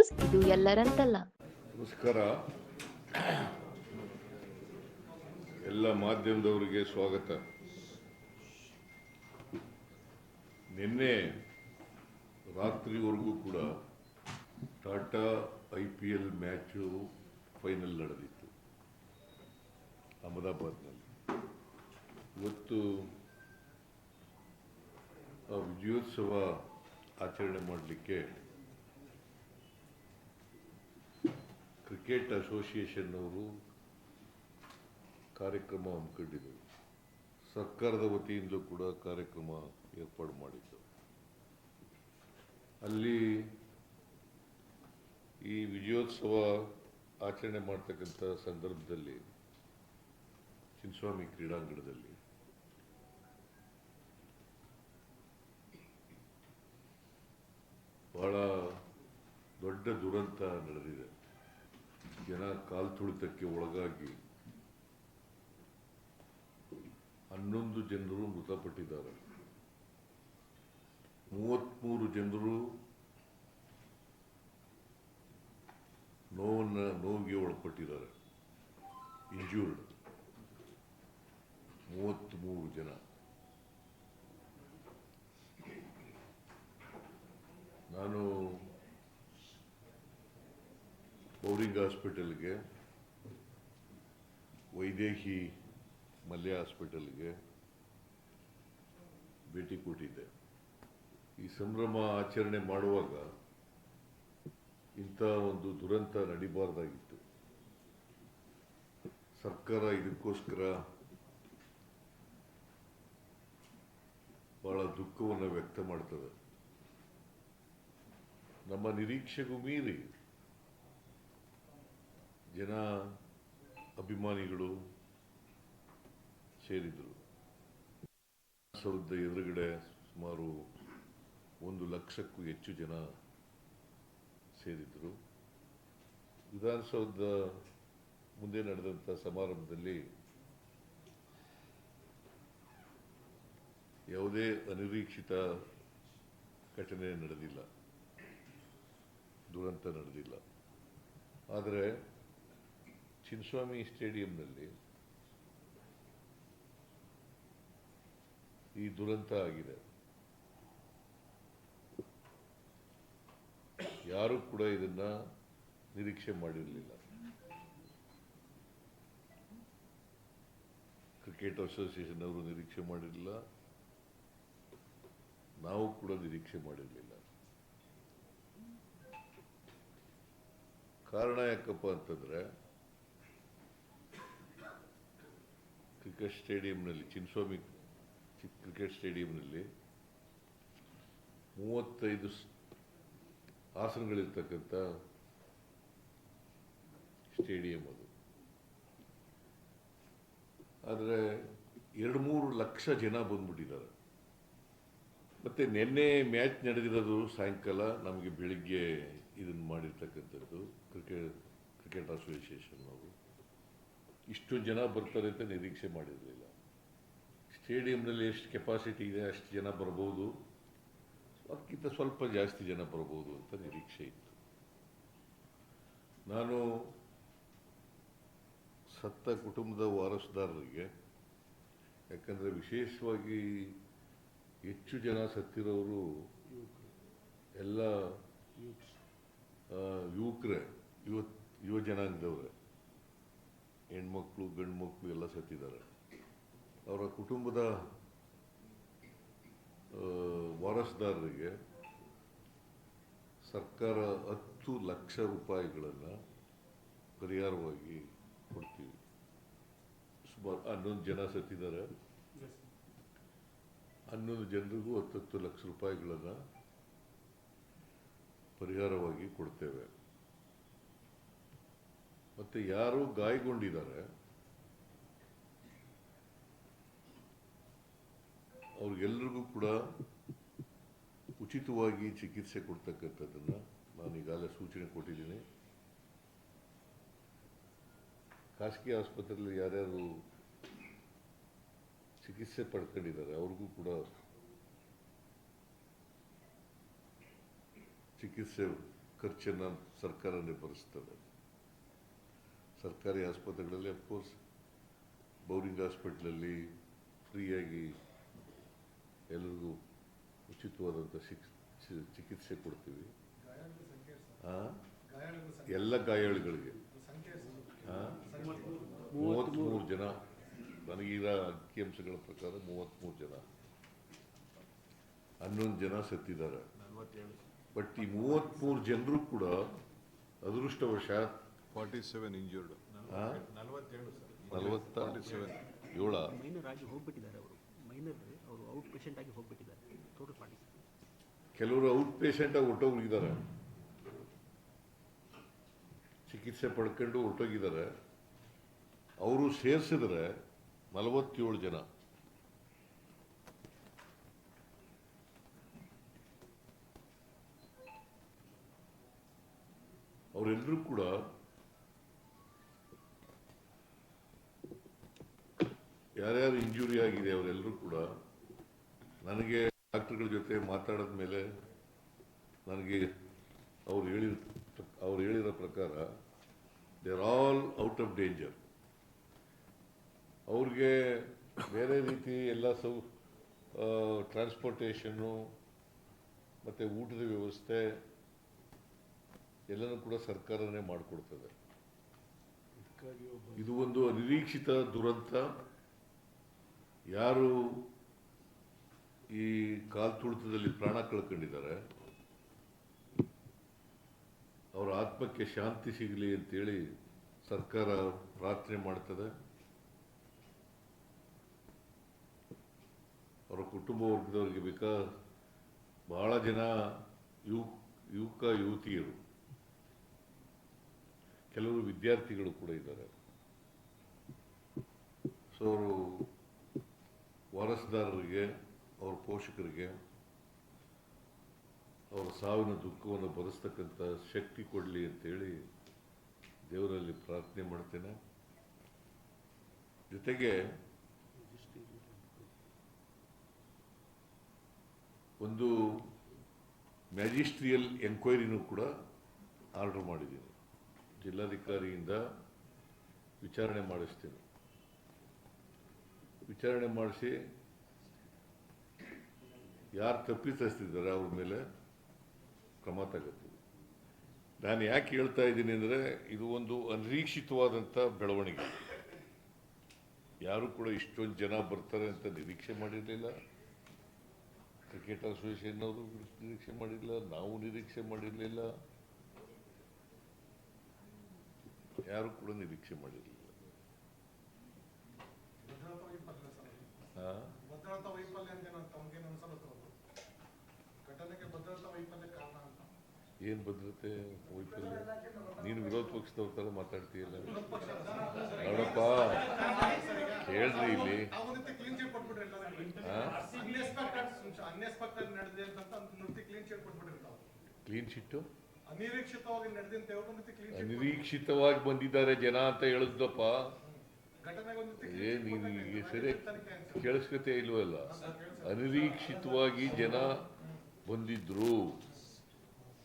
News ಇದು ಎಲ್ಲರಂತಲ್ಲ. ನಮಸ್ಕಾರ. ಎಲ್ಲ ಮಾಧ್ಯಮದವರಿಗೆ ಸ್ವಾಗತ. ನಿನ್ನೆ ರಾತ್ರಿವರೆಗೂ ಕೂಡ Tata I P L match final ನಡೆದಿತ್ತು. ಅಹಮದಾಬಾದ್ನಲ್ಲಿ. ಇವತ್ತು ವಿಜಯೋತ್ಸವ ಆಚರಣೆ ಮಾಡಲಿಕ್ಕೆ ಕ್ರಿಕೆಟ್ ಅಸೋಸಿಯೇಷನ್ನವರು ಕಾರ್ಯಕ್ರಮ ಹಮ್ಮಿಕೊಂಡಿದ್ದರು. ಸರ್ಕಾರದ ವತಿಯಿಂದಲೂ ಕೂಡ ಕಾರ್ಯಕ್ರಮ ಏರ್ಪಾಡು ಮಾಡಿದ್ದು ಅಲ್ಲಿ ಈ ವಿಜಯೋತ್ಸವ ಆಚರಣೆ ಮಾಡ್ತಕ್ಕಂಥ ಸಂದರ್ಭದಲ್ಲಿ ಚಿನ್ನಸ್ವಾಮಿ ಕ್ರೀಡಾಂಗಣದಲ್ಲಿ ಬಹಳ ದೊಡ್ಡ ದುರಂತ ನಡೆದಿದೆ. ಜನ ಕಾಲ್ ತುಳಿತಕ್ಕೆ ಒಳಗಾಗಿ ಹನ್ನೊಂದು ಜನರು ಮೃತಪಟ್ಟಿದ್ದಾರೆ. ಮೂವತ್ಮೂರು ಜನರು ನೋವನ್ನ ನೋವಿಗೆ ಒಳಪಟ್ಟಿದ್ದಾರೆ. ಇಂಜೂರ್ಡ್ ಮೂವತ್ತ್ಮೂರು ಜನ. ನಾನು ಬೌರಿಂಗ್ ಹಾಸ್ಪಿಟಲ್ಗೆ, ವೈದೇಹಿ ಮಲ್ಯ ಹಾಸ್ಪಿಟಲ್ಗೆ ಭೇಟಿ ಕೊಟ್ಟಿದ್ದೆ. ಈ ಸಂಭ್ರಮ ಆಚರಣೆ ಮಾಡುವಾಗ ಇಂಥ ಒಂದು ದುರಂತ ನಡಿಬಾರ್ದಾಗಿತ್ತು. ಸರ್ಕಾರ ಇದಕ್ಕೋಸ್ಕರ ಬಹಳ ದುಃಖವನ್ನು ವ್ಯಕ್ತ ಮಾಡ್ತದೆ. ನಮ್ಮ ನಿರೀಕ್ಷೆಗೂ ಮೀರಿ ಜನ ಅಭಿಮಾನಿಗಳು ಸೇರಿದರು. ಸಾವಿರದ ಎದುರುಗಡೆ ಸುಮಾರು ಒಂದು ಲಕ್ಷಕ್ಕೂ ಹೆಚ್ಚು ಜನ ಸೇರಿದರು. ವಿಧಾನಸೌಧದ ಮುಂದೆ ನಡೆದಂಥ ಸಮಾರಂಭದಲ್ಲಿ ಯಾವುದೇ ಅನಿರೀಕ್ಷಿತ ಘಟನೆ ನಡೆದಿಲ್ಲ. ದುರಂತ ನಡೆದಿಲ್ಲ. ಆದರೆ ಚಿನ್ನಸ್ವಾಮಿ ಸ್ಟೇಡಿಯಂನಲ್ಲಿ ಈ ದುರಂತ ಆಗಿದೆ. ಯಾರು ಕೂಡ ಇದನ್ನ ನಿರೀಕ್ಷೆ ಮಾಡಿರಲಿಲ್ಲ. ಕ್ರಿಕೆಟ್ ಅಸೋಸಿಯೇಷನ್ ಅವರು ನಿರೀಕ್ಷೆ ಮಾಡಿರಲಿಲ್ಲ. ನಾವು ಕೂಡ ನಿರೀಕ್ಷೆ ಮಾಡಿರಲಿಲ್ಲ. ಕಾರಣ ಯಾಕಪ್ಪ ಅಂತಂದ್ರೆ ಕ್ರಿಕೆಟ್ ಸ್ಟೇಡಿಯಂನಲ್ಲಿ ಚಿನ್ನಸ್ವಾಮಿ ಚಿ- ಕ್ರಿಕೆಟ್ ಸ್ಟೇಡಿಯಂನಲ್ಲಿ ಮೂವತ್ತೈದು ಆಸನಗಳಿರ್ತಕ್ಕಂಥ ಸ್ಟೇಡಿಯಂ ಅದು. ಆದರೆ ಎರಡು ಮೂರು ಲಕ್ಷ ಜನ ಬಂದ್ಬಿಟ್ಟಿದ್ದಾರೆ. ಮತ್ತು ನಿನ್ನೆ ಮ್ಯಾಚ್ ನಡೆದಿರೋದು ಸಾಯಂಕಾಲ ನಮಗೆ ಬೆಳಿಗ್ಗೆ ಇದನ್ನು ಮಾಡಿರ್ತಕ್ಕಂಥದ್ದು ಕ್ರಿಕೆಟ್ ಕ್ರಿಕೆಟ್ ಅಸೋಸಿಯೇಷನ್ ಅವರು. ಇಷ್ಟು ಜನ ಬರ್ತಾರೆ ಅಂತ ನಿರೀಕ್ಷೆ ಮಾಡಿರಲಿಲ್ಲ. ಸ್ಟೇಡಿಯಂನಲ್ಲಿ ಎಷ್ಟು ಕೆಪಾಸಿಟಿ ಇದೆ, ಅಷ್ಟು ಜನ ಬರ್ಬೋದು. ಅದಕ್ಕಿಂತ ಸ್ವಲ್ಪ ಜಾಸ್ತಿ ಜನ ಬರ್ಬೋದು ಅಂತ ನಿರೀಕ್ಷೆ ಇತ್ತು. ನಾನು ಸತ್ತ ಕುಟುಂಬದ ವಾರಸುದಾರರಿಗೆ, ಯಾಕಂದರೆ ವಿಶೇಷವಾಗಿ ಹೆಚ್ಚು ಜನ ಸತ್ತಿರೋರು ಎಲ್ಲ ಯುವಕರೇ, ಯುವ ಯುವ ಜನಾಂಗದವರೇ. ಹೆಣ್ಮಕ್ಳು ಗಂಡು ಮಕ್ಕಳು ಎಲ್ಲ ಸತ್ತಿದ್ದಾರೆ. ಅವರ ಕುಟುಂಬದ ವಾರಸ್ದಾರರಿಗೆ ಸರ್ಕಾರ ಹತ್ತು ಲಕ್ಷ ರೂಪಾಯಿಗಳನ್ನು ಪರಿಹಾರವಾಗಿ ಕೊಡ್ತೀವಿ. ಸುಮಾರು ಹನ್ನೊಂದು ಜನ ಸತ್ತಿದ್ದಾರೆ. ಹನ್ನೊಂದು ಜನರಿಗೂ ಹತ್ತತ್ತು ಲಕ್ಷ ರೂಪಾಯಿಗಳನ್ನು ಪರಿಹಾರವಾಗಿ ಕೊಡ್ತೇವೆ. ಮತ್ತೆ ಯಾರು ಗಾಯಗೊಂಡಿದ್ದಾರೆ. ಅವ್ರಿಗೆಲ್ರಿಗೂ ಕೂಡ ಉಚಿತವಾಗಿ ಚಿಕಿತ್ಸೆ ಕೊಡ್ತಕ್ಕಂಥದ್ದನ್ನು ನಾನು ಈಗಾಗಲೇ ಸೂಚನೆ ಕೊಟ್ಟಿದ್ದೀನಿ. ಖಾಸಗಿ ಆಸ್ಪತ್ರೆಯಲ್ಲಿ ಯಾರ್ಯಾರು ಚಿಕಿತ್ಸೆ ಪಡ್ಕೊಂಡಿದ್ದಾರೆ, ಅವ್ರಿಗೂ ಕೂಡ ಚಿಕಿತ್ಸೆ ಖರ್ಚನ್ನು ಸರ್ಕಾರ ನಿರ್ಭರಿಸ್ತದೆ ಸರ್ಕಾರಿ ಆಸ್ಪತ್ರೆಗಳಲ್ಲಿ ಅಫ್ಕೋರ್ಸ್ ಬೌರಿಂಗ್ ಹಾಸ್ಪಿಟ್ಲಲ್ಲಿ ಫ್ರೀಯಾಗಿ ಎಲ್ರಿಗೂ ಉಚಿತವಾದಂಥ ಶಿಕ್ ಚಿಕಿತ್ಸೆ ಕೊಡ್ತೀವಿ. ಎಲ್ಲ ಗಾಯಾಳುಗಳಿಗೆ. ಮೂವತ್ತ್ಮೂರು ಜನ. ನನಗಿರೋ ಅಂಕಿಅಂಶಗಳ ಪ್ರಕಾರ ಮೂವತ್ತ್ಮೂರು ಜನ. ಹನ್ನೊಂದು ಜನ ಸತ್ತಿದ್ದಾರೆ. ಬಟ್ ಈ ಮೂವತ್ತ್ಮೂರು ಜನರು ಕೂಡ ಅದೃಷ್ಟವಶಾತ್ ಫಾರ್ಟಿ ಸೆವೆನ್ ಇಂಜೂರ್ಡ್ ಆ? ನಲವತ್ತೇಳು ಸರ್. ನಲವತ್ತ ಸೆವೆನ್ ಏಳ. ಮೈನರ್ ಆಗಿ ಹೋಗ್ಬಿಟ್ಟಿದ್ದಾರೆ ಅವರು. ಮೈನರ್ ಅವರು ಔಟ್ ಪೇಷಂಟ್ ಆಗಿ ಹೋಗ್ಬಿಟ್ಟಿದ್ದಾರೆ. ಟೋಟಲ್ ಫಾರ್ಟಿ ಕೆಲವರು ಔಟ್ ಪೇಷಂಟಾಗಿ ಹೊರಟೋಗಿದ್ದಾರೆ ಚಿಕಿತ್ಸೆ ಪಡ್ಕೊಂಡು ಹೊರಟೋಗಿದ್ದಾರೆ. ಅವರು ಸೇರಿಸಿದ್ರೆ ನಲವತ್ತೇಳು ಜನ. ಅವರೆಲ್ಲರೂ ಕೂಡ ಯಾರ್ಯಾರು ಇಂಜುರಿ ಆಗಿದೆ ಅವರೆಲ್ಲರೂ ಕೂಡ ನನಗೆ ಡಾಕ್ಟರ್ಗಳ ಜೊತೆ ಮಾತಾಡಿದ ಮೇಲೆ ನನಗೆ ಅವ್ರು ಹೇಳಿದ ಅವ್ರು ಹೇಳಿರೋ ಪ್ರಕಾರ they are all out of danger ಅವ್ರಿಗೆ ಬೇರೆ ರೀತಿ ಎಲ್ಲ ಸೌ ಟ್ರಾನ್ಸ್ಪೋರ್ಟೇಷನ್ನು ಮತ್ತು ಊಟದ ವ್ಯವಸ್ಥೆ ಎಲ್ಲನೂ ಕೂಡ ಸರ್ಕಾರನೇ ಮಾಡಿಕೊಡ್ತದೆ. ಇದು ಒಂದು ಅನಿರೀಕ್ಷಿತ ದುರಂತ. ಯಾರು ಈ ಕಾಲ್ತುಳಿತದಲ್ಲಿ ಪ್ರಾಣ ಕಳ್ಕೊಂಡಿದ್ದಾರೆ, ಅವರ ಆತ್ಮಕ್ಕೆ ಶಾಂತಿ ಸಿಗಲಿ ಅಂತೇಳಿ ಸರ್ಕಾರ ಪ್ರಾರ್ಥನೆ ಮಾಡ್ತದೆ. ಅವರ ಕುಟುಂಬ ವರ್ಗದವರಿಗೆ ಬೇಕಾ? ಬಹಳ ಜನ ಯುವ, ಯುವಕ, ಯುವತಿಯರು. ಕೆಲವರು ವಿದ್ಯಾರ್ಥಿಗಳು ಕೂಡ ಇದ್ದಾರೆ. ಸೊ ಅವರು ವಾರಸುದಾರರಿಗೆ, ಅವರ ಪೋಷಕರಿಗೆ, ಅವರ ಸಾವಿನ ದುಃಖವನ್ನು ಭರಿಸ್ತಕ್ಕಂಥ ಶಕ್ತಿ ಕೊಡಲಿ ಅಂತೇಳಿ ದೇವರಲ್ಲಿ ಪ್ರಾರ್ಥನೆ ಮಾಡ್ತೇನೆ. ಜೊತೆಗೆ ಒಂದು ಮ್ಯಾಜಿಸ್ಟ್ರಿಯಲ್ ಎಂಕ್ವೈರಿನೂ ಕೂಡ ಆರ್ಡರ್ ಮಾಡಿದ್ದೀನಿ. ಜಿಲ್ಲಾಧಿಕಾರಿಯಿಂದ ವಿಚಾರಣೆ ಮಾಡಿಸ್ತೀನಿ. ವಿಚಾರಣೆ ಮಾಡಿಸಿ ಯಾರು ತಪ್ಪಿತಸ್ತಿದ್ದಾರೆ ಅವ್ರ ಮೇಲೆ ಕ್ರಮ ತಗೋತೀವಿ. ನಾನು ಯಾಕೆ ಹೇಳ್ತಾ ಇದ್ದೀನಿ ಅಂದರೆ ಇದು ಒಂದು ಅನಿರೀಕ್ಷಿತವಾದಂಥ ಬೆಳವಣಿಗೆ. ಯಾರು ಕೂಡ ಇಷ್ಟೊಂದು ಜನ ಬರ್ತಾರೆ ಅಂತ ನಿರೀಕ್ಷೆ ಮಾಡಿರಲಿಲ್ಲ. ಕ್ರಿಕೆಟ್ ಅಸೋಸಿಯೇಷನ್ ಅವರು ನಿರೀಕ್ಷೆ ಮಾಡಿರಲಿಲ್ಲ. ನಾವು ನಿರೀಕ್ಷೆ ಮಾಡಿರಲಿಲ್ಲ. ಯಾರು ಕೂಡ ನಿರೀಕ್ಷೆ ಮಾಡಿರಲಿಲ್ಲ. ಭದ್ರತಾ ವೈಫಲ್ಯ ಅಂತ ತಮಗೇನು? ಘಟನೆಗೆ ಭದ್ರತಾ ವೈಫಲ್ಯ ಕಾರಣ ಅಂತ. ಏನ್ ಭದ್ರತೆ ವೈಫಲ್ಯ? ನೀನು ವಿರೋಧ ಪಕ್ಷದವ್ರ ತರ ಮಾತಾಡ್ತೀಯಲ್ಲ. ನೋಡಪ್ಪ ಹೇಳ್ರಿ ಇಲ್ಲಿ. ಕ್ಲೀನ್ ಶೀಟು ಅನಿರೀಕ್ಷಿತವಾಗಿ ಬಂದಿದ್ದಾರೆ ಜನ ಅಂತ ರೀತಿ ಏ ನೀನು ಈಗ ಸರಿ ಕೇಳಿಸ್ಕತೆ ಇಲ್ವಲ್ಲ ಅನಿರೀಕ್ಷಿತವಾಗಿ ಜನ ಬಂದಿದ್ರು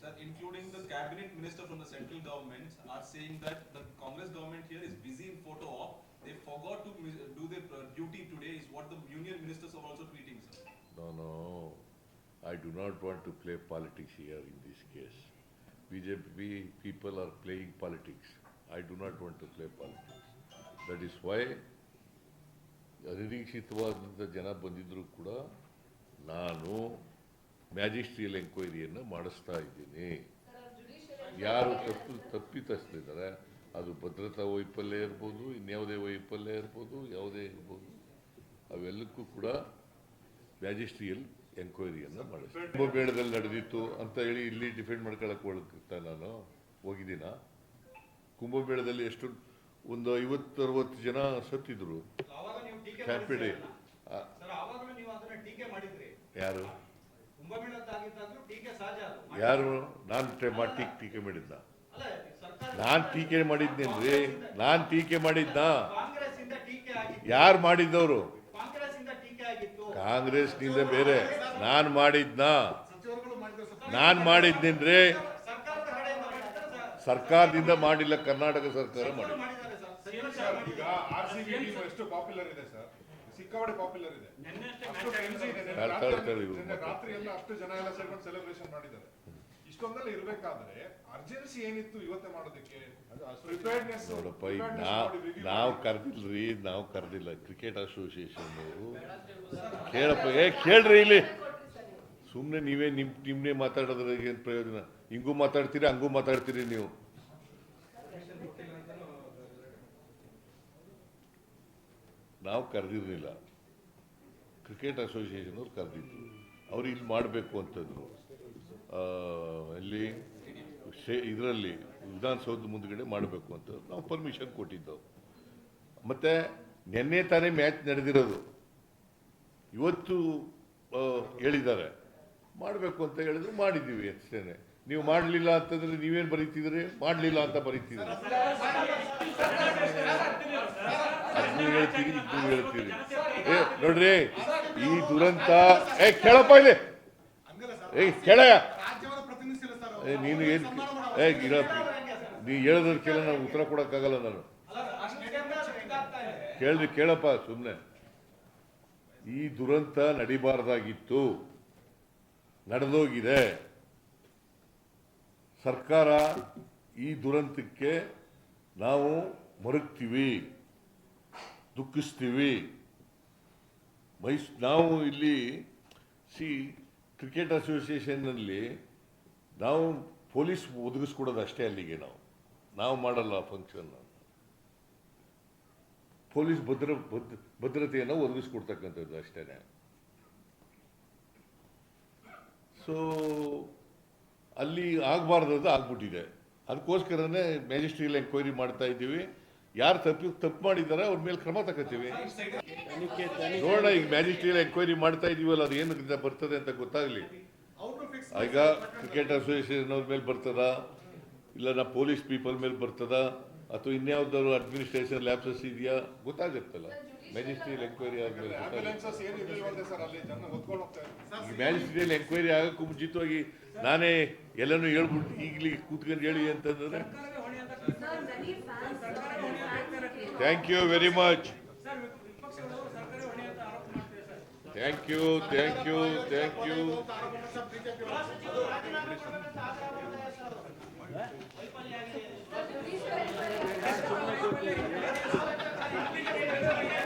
Sir, including the cabinet minister from the central government are saying that the Congress government here is busy in photo op. They forgot to mis- do their uh, duty today is what the union ministers are also tweeting, sir. No, no, I do not want to play politics here in this case. BJP people are playing politics. I do not want to play politics. That is why ಅನಿರೀಕ್ಷಿತವಾದಂಥ ಜನ ಬಂದಿದ್ದರೂ ಕೂಡ ನಾನು magisterial ಎಂಕ್ವೈರಿಯನ್ನು ಮಾಡಿಸ್ತಾ ಇದ್ದೀನಿ. ಯಾರು ತಪ್ಪು ತಪ್ಪಿತಸ್ತಿದ್ದಾರೆ ಅದು ಭದ್ರತಾ ವೈಫಲ್ಯ ಇರ್ಬೋದು, ಇನ್ಯಾವುದೇ ವೈಫಲ್ಯ ಇರ್ಬೋದು, ಯಾವುದೇ ಇರ್ಬೋದು, ಅವೆಲ್ಲಕ್ಕೂ ಕೂಡ ಮ್ಯಾಜಿಸ್ಟ್ರಿಯಲ್ ಎಂಕ್ವೈರಿಯನ್ನು ಮಾಡಿಸ್ತೀನಿ. ಕುಂಭಮೇಳದಲ್ಲಿ ನಡೆದಿತ್ತು ಅಂತ ಹೇಳಿ ಇಲ್ಲಿ ಡಿಫೆಂಡ್ ಮಾಡ್ಕೊಳಕ್ಕೆ ಹೋಗ್ತಾ ನಾನು ಹೋಗಿದ್ದೀನ? ಕುಂಭಮೇಳದಲ್ಲಿ ಎಷ್ಟು ಒಂದು ಐವತ್ತು ಅರವತ್ತು ಜನ ಸತ್ತಿದ್ರು. ಮಾಡಿದ್ರಿ ಯಾರು? ಯಾರು? ನಾನು ಟೀಕೆ ಟೀಕೆ ಮಾಡಿದ್ದ. ನಾನು ಟೀಕೆ ಮಾಡಿದ್ನೇನ್ರಿ ನಾನು ಟೀಕೆ ಮಾಡಿದ್ದ. ಯಾರು ಮಾಡಿದ್ದವರು? ಕಾಂಗ್ರೆಸ್ನಿಂದ ಬೇರೆ. ನಾನು ಮಾಡಿದ್ನ. ನಾನು ಮಾಡಿದ್ದೇನ್ರಿ ಸರ್ಕಾರದಿಂದ ಮಾಡಿಲ್ಲ ಕರ್ನಾಟಕ ಸರ್ಕಾರ ಮಾಡಿಲ್ಲ. ಈಗ ಆರ್ ಸಿ ಬಿ ಎಷ್ಟು ಪಾಪ್ಯುಲರ್ ಇದೆ ಸರ್? ಸಿಕ್ಕಾಪಟ್ಟೆ ಪಾಪ್ಯುಲರ್ ಇದೆ. ಅಷ್ಟು tension ಇದೆ. ರಾತ್ರಿ- ಇರ್ತಾರೆ ಇವ್ರು ನಿನ್ನೆ ಮತ್ತೆ. ರಾತ್ರಿ ಎಲ್ಲ ಅಷ್ಟು ಜನ ಎಲ್ಲ ಸೇರ್ಕೊಂಡು ಸೆಲೆಬ್ರೇಷನ್ ಮಾಡಿದ್ದಾರೆ. ಇಷ್ಟೊಂದೆಲ್ಲ ಇರ್ಬೇಕಾದ್ರೆ ಅರ್ಜೆನ್ಸಿ ಏನಿತ್ತು ಇವತ್ತೇ ಮಾಡೋದಕ್ಕೆ? ಪ್ರಿಪೇರ್ಡ್ನೆಸ್ ನೋಡಪ್ಪ ಈಗ ನಾವು ಕರ್ದಿಲ್ರಿ ನಾವು ಕರ್ದಿಲ್ಲ. ಕ್ರಿಕೆಟ್ ಅಸೋಸಿಯೇಷನ್ ಅವರು. ಕೇಳಪ್ಪ ಏ ಕೇಳ್ರಿ ಇಲ್ಲಿ. ಸುಮ್ಮನೆ ನೀವೇ. ನಿಮ್ ನಿಮ್ನೇ ಮಾತಾಡೋದ್ರ ಏನ್ ಪ್ರಯೋಜನ? ಹಿಂಗೂ ಮಾತಾಡ್ತೀರಿ, ಹಂಗೂ ಮಾತಾಡ್ತೀರಿ ನೀವು. ನಾವು ಕರೆದಿರಲಿಲ್ಲ. ಕ್ರಿಕೆಟ್ ಅಸೋಸಿಯೇಷನ್ ಅವ್ರು ಕರೆದಿದ್ರು. ಅವ್ರು ಇಲ್ಲಿ ಮಾಡಬೇಕು ಅಂತಂದ್ರು. ಇಲ್ಲಿ ಶೇ, ಇದರಲ್ಲಿ ವಿಧಾನಸೌಧ ಮುಂದ್ಗಡೆ ಮಾಡಬೇಕು ಅಂತ ನಾವು ಪರ್ಮಿಷನ್ ಕೊಟ್ಟಿದ್ದೆವು. ಮತ್ತು ನಿನ್ನೆ ತಾನೇ ಮ್ಯಾಚ್ ನಡೆದಿರೋದು. ಇವತ್ತು ಹೇಳಿದ್ದಾರೆ. ಮಾಡಬೇಕು ಅಂತ ಹೇಳಿದ್ರು ಮಾಡಿದ್ದೀವಿ ಅಷ್ಟೇ ನೀವು ಮಾಡಲಿಲ್ಲ ಅಂತಂದ್ರೆ ನೀವೇನು ಬರೀತಿದ್ರಿ ಮಾಡಲಿಲ್ಲ ಅಂತ ಬರೀತಿದ್ರಿ ಅದನ್ನು ಹೇಳ್ತೀರಿ ಹೇಳ್ತೀರಿ. ಏ, ನೋಡ್ರಿ, ಈ ದುರಂತ, ಏ, ಕೇಳಪ್ಪ ಇಲ್ಲಿ. ಏ ಕೇಳಯ್ಯ ಏ, ನೀನು ಏನು ಏ ಇರಪ್ಪ. ನೀ ಹೇಳೋದಕ್ಕೆಲ್ಲ ನಾನು ಉತ್ತರ ಕೊಡೋಕ್ಕಾಗಲ್ಲ ನಾನು. ಕೇಳ್ರಿ, ಕೇಳಪ್ಪ ಸುಮ್ಮನೆ ಈ ದುರಂತ ನಡಿಬಾರ್ದಾಗಿತ್ತು. ನಡೆದೋಗಿದೆ. ಸರ್ಕಾರ ಈ ದುರಂತಕ್ಕೆ ನಾವು ಮರುಗ್ತೀವಿ, ದುಃಖಿಸ್ತೀವಿ. ಮೈಸ್, ನಾವು ಇಲ್ಲಿ, ಸಿ, ಕ್ರಿಕೆಟ್ ಅಸೋಸಿಯೇಷನ್ನಲ್ಲಿ ನಾವು ಪೊಲೀಸ್ ಒದಗಿಸ್ಕೊಡೋದು ಅಷ್ಟೇ ಅಲ್ಲಿಗೆ ನಾವು. ನಾವು ಮಾಡಲ್ಲ ಫಂಕ್ಷನ್ ಪೊಲೀಸ್ ಭದ್ರ ಭದ್ರ ಭದ್ರತೆಯನ್ನು ಒದಗಿಸ್ಕೊಡ್ತಕ್ಕಂಥದ್ದು ಅಷ್ಟೇ ಸೊ ಅಲ್ಲಿ ಆಗಬಾರ್ದದ್ದು ಆಗ್ಬಿಟ್ಟಿದೆ. ಅದಕ್ಕೋಸ್ಕರನೇ ಮ್ಯಾಜಿಸ್ಟ್ರಿಯಲ್ ಎಂಕ್ವೈರಿ ಮಾಡ್ತಾ ಇದ್ದೀವಿ. ಯಾರು ತಪ್ಪು ತಪ್ಪು ಮಾಡಿದ್ದಾರೆ ಅವ್ರ ಮೇಲೆ ಕ್ರಮ ತಗೋತೀವಿ. ನೋಡೋಣ, ಈಗ ಮ್ಯಾಜಿಸ್ಟ್ರಿಯಲ್ ಎಂಕ್ವೈರಿ ಮಾಡ್ತಾ ಇದೀವಲ್ಲ, ಅದು ಏನಕ್ಕೆ ಬರ್ತದೆ ಅಂತ ಗೊತ್ತಾಗಲಿ. ಈಗ ಕ್ರಿಕೆಟ್ ಅಸೋಸಿಯೇಷನ್ ಅವ್ರ ಮೇಲೆ ಬರ್ತದ? ಇಲ್ಲ ನಾ ಪೊಲೀಸ್ ಪೀಪಲ್ ಮೇಲೆ ಬರ್ತದ? ಅಥವಾ ಇನ್ಯಾವ್ದಾದ್ರು ಅಡ್ಮಿನಿಸ್ಟ್ರೇಷನ್ ಲ್ಯಾಪ್ಸಸ್ ಇದೆಯಾ? ಗೊತ್ತಾಗುತ್ತಲ್ಲ. ಮ್ಯಾಜಿಸ್ಟ್ರಿಯಲ್ ಎಂಕ್ವೈರಿ ಈ ಮ್ಯಾಜಿಸ್ಟ್ರಿಯಲ್ ಎಂಕ್ವೈರಿ ಆಗಕ್ಕೂ ಮುಂಚಿತವಾಗಿ ನಾನೇ ಎಲ್ಲನೂ ಹೇಳ್ಬಿಟ್ಟು ಈಗಲಿ ಕೂತ್ಕೊಂಡು ಹೇಳಿ ಅಂತಂದ್ರೆ thank you very much thank you thank you thank you